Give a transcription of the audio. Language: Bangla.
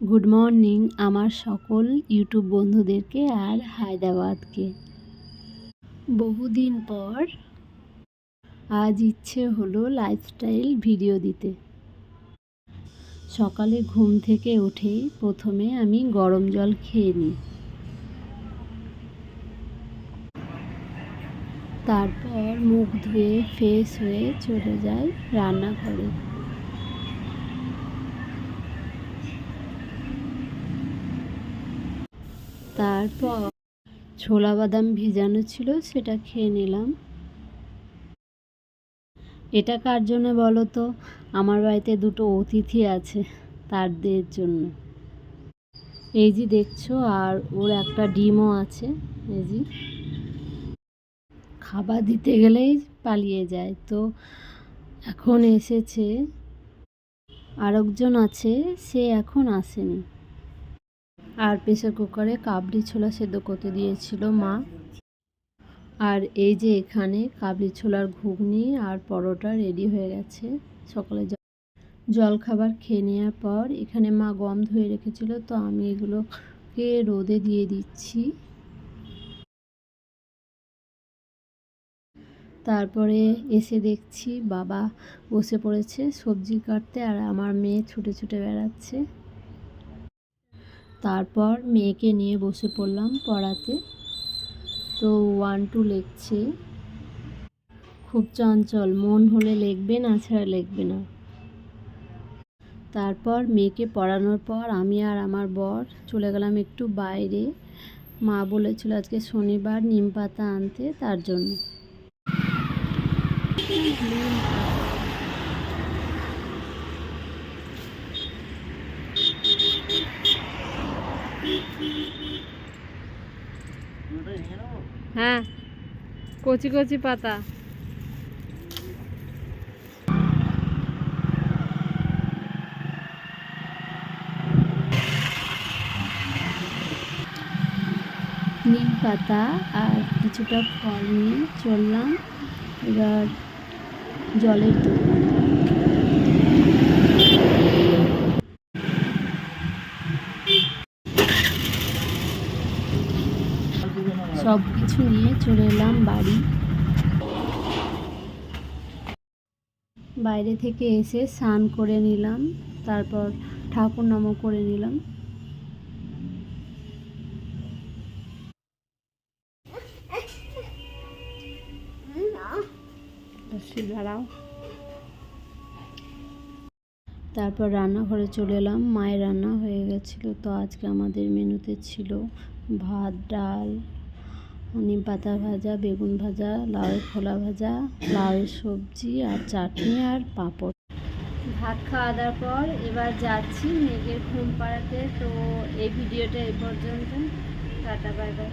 গুড মর্নিং আমার সকল ইউটিউব বন্ধুদেরকে আর হায়দ্রাবাদকে। বহুদিন পর আজ ইচ্ছে হলো লাইফস্টাইল ভিডিও দিতে। সকালে ঘুম থেকে উঠেই প্রথমে আমি গরম জল খেয়ে নিই। তারপর মুখ ধুয়ে ফ্রেশ হয়ে চলে যাই রান্নাঘরে। তারপর ছোলা বাদাম ভিজানো ছিল, সেটা খেয়ে নিলাম। এটা কার জন্য বলো তো? আমার বাড়িতে দুটো অতিথি আছে তাদের জন্য। এই যে দেখছ, আর ওর একটা ডিমও আছে, এই যে। খাবার দিতে গেলেই পালিয়ে যায়। তো এখন এসেছে, আরেকজন আছে, সে এখন আসেনি। আর প্রেসার কুকারে কাবলি ছোলা সেদ্ধ করতে দিয়েছিল মা। আর এই যে এখানে কাবলি ছোলার ঘুগনি আর পরোটা রেডি হয়ে গেছে সকালে জল খাবার খেয়ে নেওয়ার পর এখানে মা গম ধুয়ে রেখেছিল, তো আমি এগুলোকে রোদে দিয়ে দিচ্ছি। তারপরে এসে দেখছি বাবা বসে পড়েছে সবজি কাটতে আর আমার মেয়ে ছুটে ছুটে বেড়াচ্ছে। তারপর মেয়েকে নিয়ে বসে পড়লাম পড়াতে। তো ওয়ান টু লিখছে। খুব চঞ্চল, মন হলে লিখবে না ছাড়া লিখবে না। তারপর মেয়েকে পড়ানোর পর আমি আর আমার বর চলে গেলাম একটু বাইরে। মা বলেছিল আজকে শনিবার নিম পাতা আনতে, তার জন্য। হ্যাঁ কচি কচি পাতা। নিম পাতা আর কিছুটা ফল নিয়ে চললাম। এবার জলের দোকান। সব কিছু নিয়ে চলে এলাম বাড়ি। বাইরে থেকে এসে স্নান করে নিলাম, তারপর ঠাকুর নামও করে নিলাম। তারপর রান্নাঘরে চলে এলাম, মায়ের রান্না হয়ে গেছিল। তো আজকে আমাদের মেনুতে ছিল ভাত, ডাল নিম পাতা ভাজা, বেগুন ভাজা লাউয়ের খোলা ভাজা লাউয়ের সবজি আর চাটনি আর পাঁপড়। ভাত খাওয়া দাওয়ার পর এবার যাচ্ছি মেঘের ঘুম পাড়াতে। তো এই ভিডিওটা এই পর্যন্ত। Tata, bye bye.